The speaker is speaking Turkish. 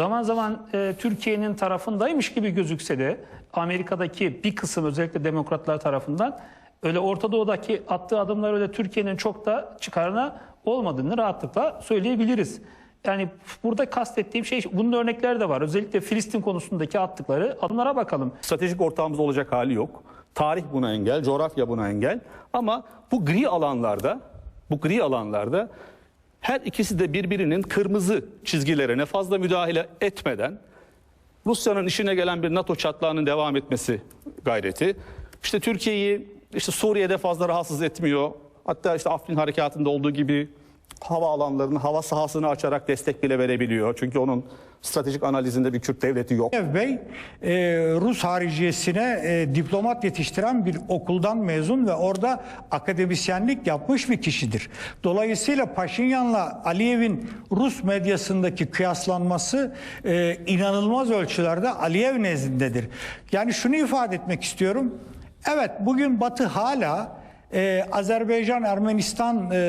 zaman zaman e, Türkiye'nin tarafındaymış gibi gözükse de Amerika'daki bir kısım özellikle demokratlar tarafından öyle Orta Doğu'daki attığı adımlar öyle Türkiye'nin çok da çıkarına olmadığını rahatlıkla söyleyebiliriz. Yani burada kastettiğim şey bunun örnekleri de var. Özellikle Filistin konusundaki attıkları adımlara bakalım. Stratejik ortağımız olacak hali yok. Tarih buna engel, coğrafya buna engel. Ama bu gri alanlarda, bu gri alanlarda her ikisi de birbirinin kırmızı çizgilerine fazla müdahale etmeden Rusya'nın işine gelen bir NATO çatlağının devam etmesi gayreti. İşte Türkiye'yi işte Suriye'de fazla rahatsız etmiyor. Hatta işte Afrin harekatında olduğu gibi hava alanlarını, hava sahasını açarak destek bile verebiliyor. Çünkü onun stratejik analizinde bir Kürt devleti yok. Ev Bey e, Rus hariciyesine e, diplomat yetiştiren bir okuldan mezun ve orada akademisyenlik yapmış bir kişidir. Dolayısıyla Paşinyan'la Aliyev'in Rus medyasındaki kıyaslanması e, inanılmaz ölçülerde Aliyev nezdindedir. Yani şunu ifade etmek istiyorum. Evet bugün Batı hala e, Azerbaycan, Ermenistan e,